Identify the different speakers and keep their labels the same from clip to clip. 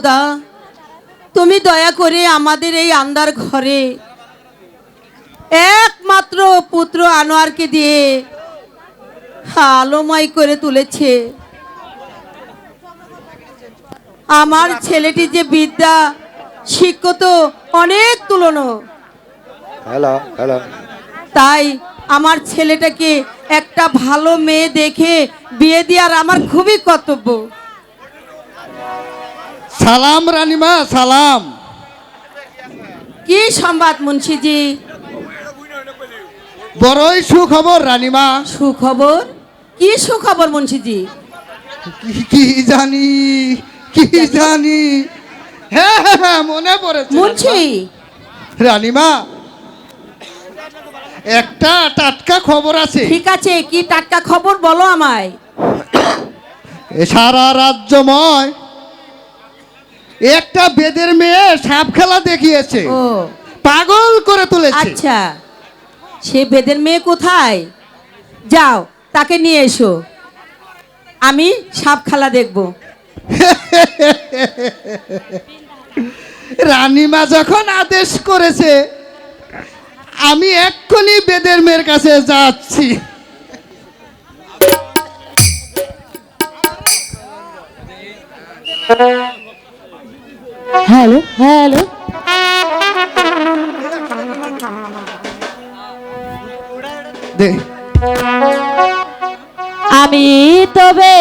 Speaker 1: খোদা তুমি দয়া করে আমাদের এই আন্দার ঘরে একমাত্র পুত্র আনোয়ারকে দিয়ে আলোময় করে তুলেছে। আমার ছেলেটি যে বিদ্যা শিক্ষত অনেক তুলনো। তাই আমার ছেলেটাকে একটা ভালো মেয়ে দেখে বিয়ে দেওয়ার আমার খুবই কর্তব্য।
Speaker 2: সালাম রানিমা সালাম।
Speaker 1: কি সংবাদ মুন্সিজি?
Speaker 2: বড়ই সুখবর রানিমা।
Speaker 1: সুখবর? কি সুখবর মুন্সিজি?
Speaker 2: কি- কি জানি কি জানি। হ্যাঁ হ্যাঁ, হ্যাঁ মনে পড়েছে।
Speaker 1: মুন্সি।
Speaker 2: রানিমা একটা টাটকা খবর আছে।
Speaker 1: ঠিক আছে কি টাটকা খবর বলো আমায়।
Speaker 2: সারা রাজ্যময় একটা বেদের মেয়ে সাপ খেলা দেখিয়েছে।
Speaker 1: ও।
Speaker 2: পাগল করে তুলেছে।
Speaker 1: আচ্ছা সে বেদের মেয়ে কোথায়? যাও তাকে নিয়ে এসো। আমি সাপ খেলা দেখব।
Speaker 2: রানীমা যখন আদেশ করেছে আমি এক্ষুনি বেদের মেয়ের কাছে যাচ্ছি।
Speaker 3: Hello hello. আমি তবে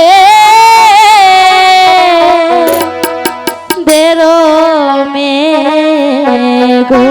Speaker 3: বেরো মে গো।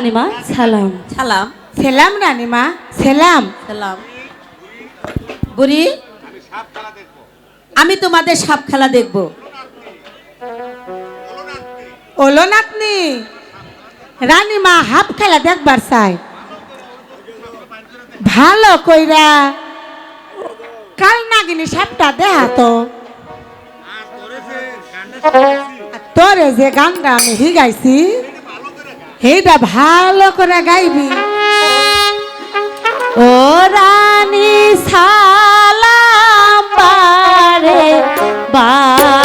Speaker 3: রানীমা সালাম।
Speaker 1: সালাম।
Speaker 4: সেলাম রানীমা সেলাম।
Speaker 1: সালাম। বুড়ি আমি তোমাদের সাপ খেলা দেখব।
Speaker 4: ওলো নাতনি রানীমা হাফ খেলা দেখবার চাই ভালো কইরা কাল নাগিনি সাপটা দেহা তো তোরে যে গানটা আমি হিগাইছি সেইটা ভালো করে গাইবি।
Speaker 3: ও রানী সালাম পারে বার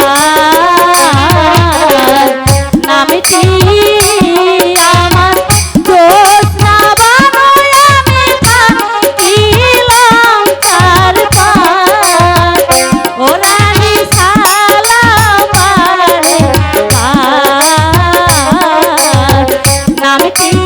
Speaker 3: নামটি আমার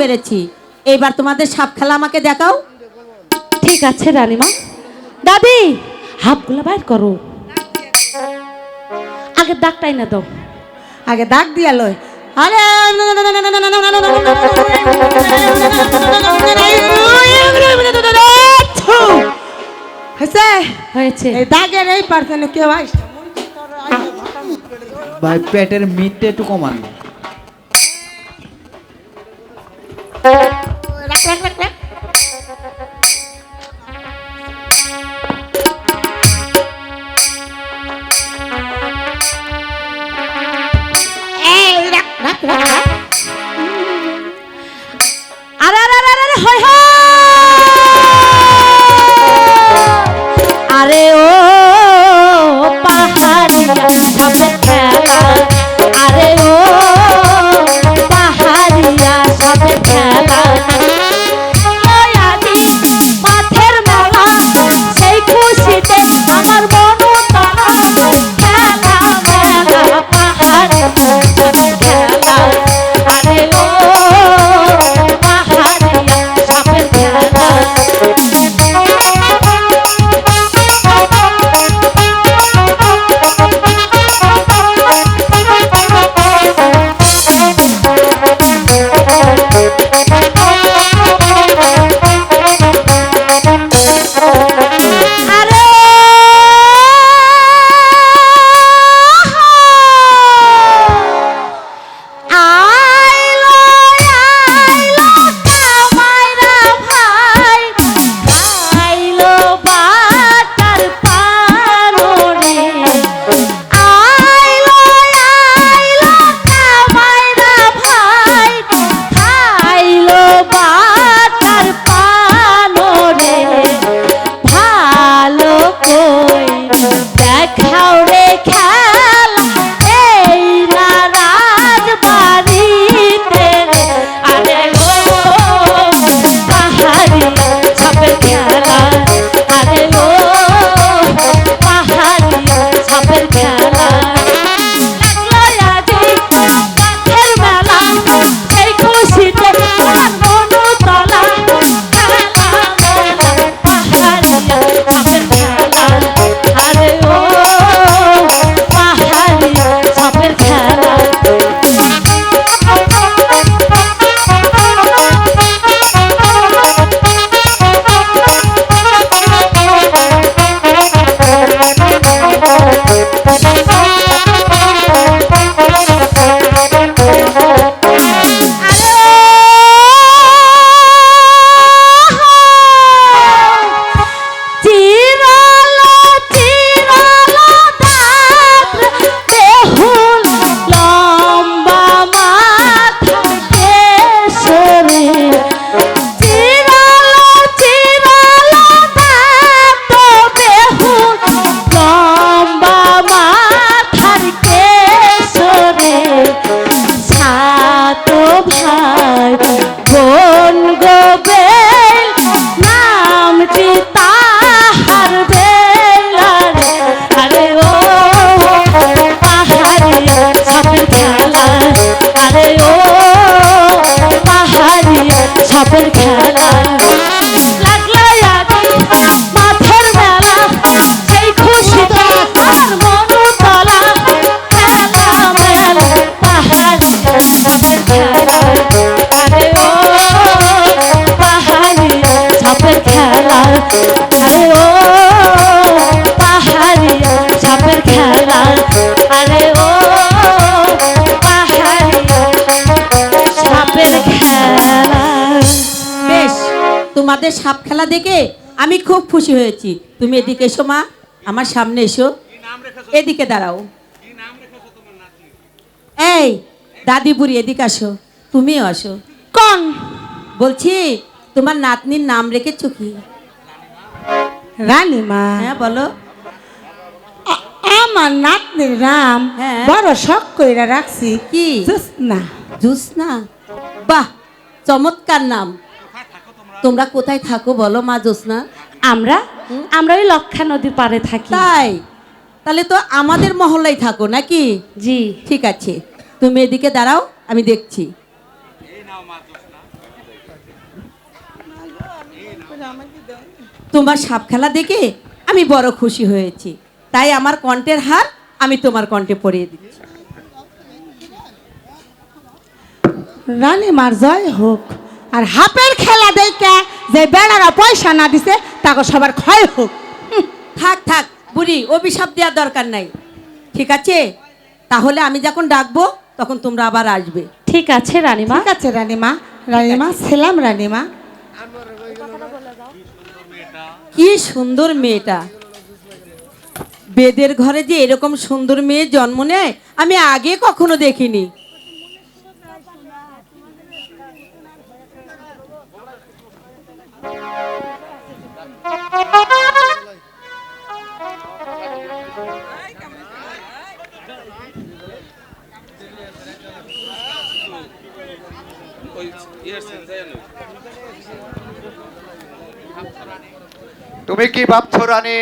Speaker 1: পেরেছি। এইবার তোমাদের সাপ খেলা আমাকে দেখাও।
Speaker 3: ঠিক আছে রানীমা। দাদি হাফগুলো বাইর করো। আগে দাগটাই না দাও।
Speaker 4: আগে দাগ দিয়া লয় আরে হয়েছে?
Speaker 3: হয়েছে।
Speaker 4: এই দাগের এই পারছেন কেউ আসছে।
Speaker 2: ভাই পেটের মিটটা একটু কমান।
Speaker 3: রাখ রাখ খেলা
Speaker 1: দেখে আমি খুব খুশি হয়েছি। তুমি এদিকে এসো মা। আমার সামনে এসো। এদিকে দাঁড়াও। এই দাদি বুড়ি এদিকে আসো। তুমিও আসো।
Speaker 4: কন
Speaker 1: বলছি তোমার নাতনির নাম রেখেছো কি?
Speaker 4: রানীমা।
Speaker 1: হ্যাঁ বলো।
Speaker 4: আমার নাতনির নাম
Speaker 1: হ্যাঁ।
Speaker 4: বড় শখ করে রাখছি।
Speaker 1: কি?
Speaker 4: জুসনা।
Speaker 1: জুসনা? বাহ চমৎকার নাম। তোমরা কোথায় থাকো বলো মা জোসনা
Speaker 3: আমরা? আমরা ওই লক্ষা নদীর পাড়ে থাকি।
Speaker 1: তাই? তাহলে তো আমাদের মহল্লায় থাকো নাকি?
Speaker 3: জি।
Speaker 1: ঠিক আছে। তুমি এদিকে দাঁড়াও আমি দেখছি। তোমার সাপ খেলা দেখে আমি বড় খুশি হয়েছি। তাই আমার কণ্ঠের হার আমি তোমার কণ্ঠে পরিয়ে দিচ্ছি।
Speaker 4: রানে মার জয় হোক। আর হাপের খেলা দেখে যে বেড়ারা পয়সা না দিছে তাকে সবার ক্ষয় হোক।
Speaker 1: থাক থাক বুড়ি অভিশাপ দেওয়ার দরকার নাই। ঠিক আছে? তাহলে আমি যখন ডাকবো তখন তোমরা আবার আসবে।
Speaker 3: ঠিক আছে রানীমা।
Speaker 4: ঠিক আছে রানীমা। রানীমা ছিলাম রানীমা।
Speaker 1: কি সুন্দর মেয়েটা। বেদের ঘরে যে এরকম সুন্দর মেয়ে জন্ম নেয় আমি আগে কখনো দেখিনি।
Speaker 5: তুমি কি ভাবছ রানী?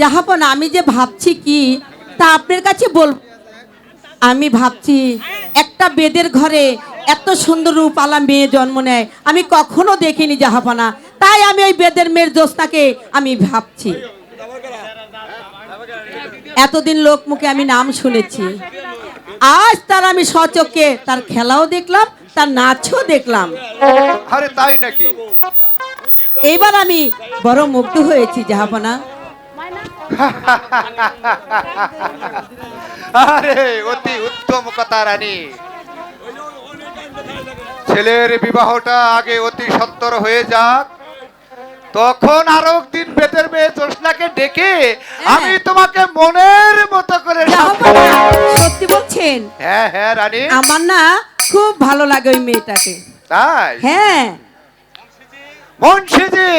Speaker 1: যাহাপন আমি যে ভাবছি কি তা আপনার কাছে বল আমি ভাবছি একটা বেদের ঘরে এত সুন্দর রূপালা মেয়ে জন্ম নেয় আমি কখনো দেখিনি জাহাপানা। তাই আমি ওই বেদের মেয়ের জ্যোৎস্নাকে আমি ভাবছি। এতদিন লোক মুখে আমি নাম শুনেছি। আজ তার আমি সচক্ষে তার খেলাও দেখলাম তার নাচও দেখলাম।
Speaker 5: আরে তাই নাকি?
Speaker 1: এইবার আমি বড় মুগ্ধ হয়েছি জাহাপানা।
Speaker 5: আরে অতি উত্তম কথা রানী। ছেলের বিবাহটা আগে অতি সত্তর হয়ে যাক। তখন আরও দিন বেতের মেয়ে জোসনাকে ডেকে আমি তোমাকে মনের মতো করে।
Speaker 1: সত্যি বলছেন?
Speaker 5: হ্যাঁ হ্যাঁ রানী।
Speaker 1: আমার না খুব ভালো লাগে ওই মেয়েটাকে।
Speaker 5: তাই?
Speaker 1: হ্যাঁ।
Speaker 5: মুন্সিজি।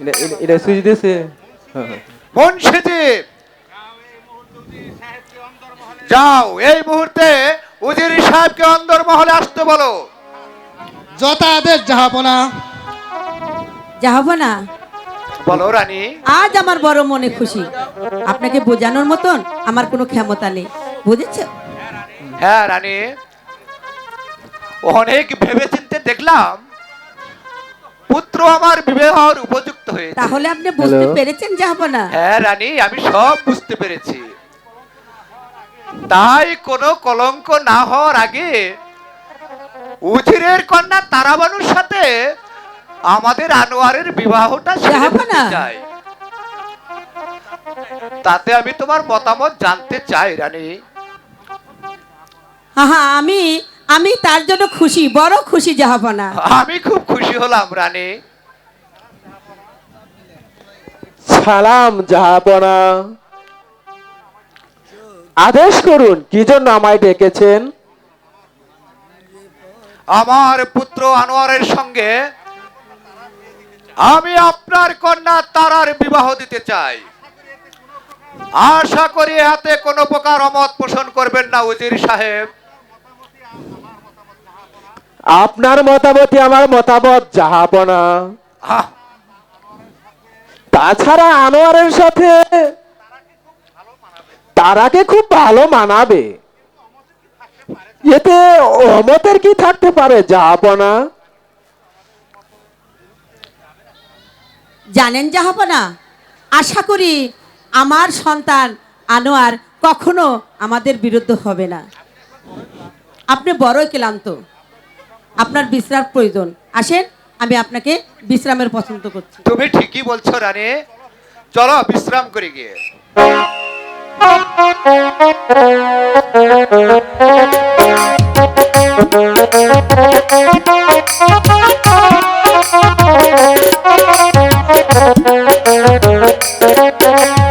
Speaker 6: এটা এটা- এটা সুইচ দিয়েছে।
Speaker 5: মুন্সিজি। যাও এই মুহূর্তে উজির সাহেবকে অন্দর মহলে আসতে বলো।
Speaker 2: যথা আদেশ যাহাপনা?
Speaker 1: যাব না
Speaker 5: বলো রানী।
Speaker 1: আজ আমার বড় মনে খুশি। আপনাকে বোঝানোর মতন আমার কোনো ক্ষমতা নেই। বুঝেছ?
Speaker 5: হ্যাঁ রানী। অনেক ভেবেচিন্তে দেখলাম পুত্র আমার বিবাহর উপযুক্ত হয়েছে।
Speaker 1: তাহলে আপনি বুঝতে? পেরেছেন যাব না?
Speaker 5: হ্যাঁ রানী আমি সব বুঝতে পেরেছি। তাই কোনো কলঙ্ক না হওয়ার আগে উজিরের কন্যা তারাবানুর সাথে আমাদের আনোয়ারের বিবাহটা সেরে
Speaker 1: না।
Speaker 5: চাই তাতে আমি তোমার মতামত জানতে চাই রানী।
Speaker 1: হ্যাঁ আমি আমি তার জন্য খুশি বড় খুশি যাব না।
Speaker 5: আমি খুব খুশি হলাম রানী।
Speaker 6: সালাম জাহাপনা আদেশ করুন কি জন্য আমায় ডেকেছেন?
Speaker 5: আমার পুত্র আনোয়ারের সঙ্গে আমি আপনার কন্যা তারার বিবাহ দিতে চাই। আশা করি হাতে কোনো প্রকার অমত পোষণ করবেন না উজির সাহেব।
Speaker 6: আপনার মতামতই আমার মতামত জাহাপনা
Speaker 5: আহ,
Speaker 6: তাছাড়া আনোয়ারের সাথে তারাকে খুব ভালো মানাবে। এতে অমতের কি থাকতে পারে জাহাপনা
Speaker 1: জানেন যাব না আশা করি আমার সন্তান আনোয়ার কখনো আমাদের বিরুদ্ধে হবে না। আপনি বড়ই ক্লান্ত। আপনার বিশ্রাম প্রয়োজন। আসেন আমি আপনাকে বিশ্রামের পছন্দ করছি।
Speaker 5: তুমি ঠিকই বলছো রানী। চলো বিশ্রাম করে গিয়ে।
Speaker 6: Thank you.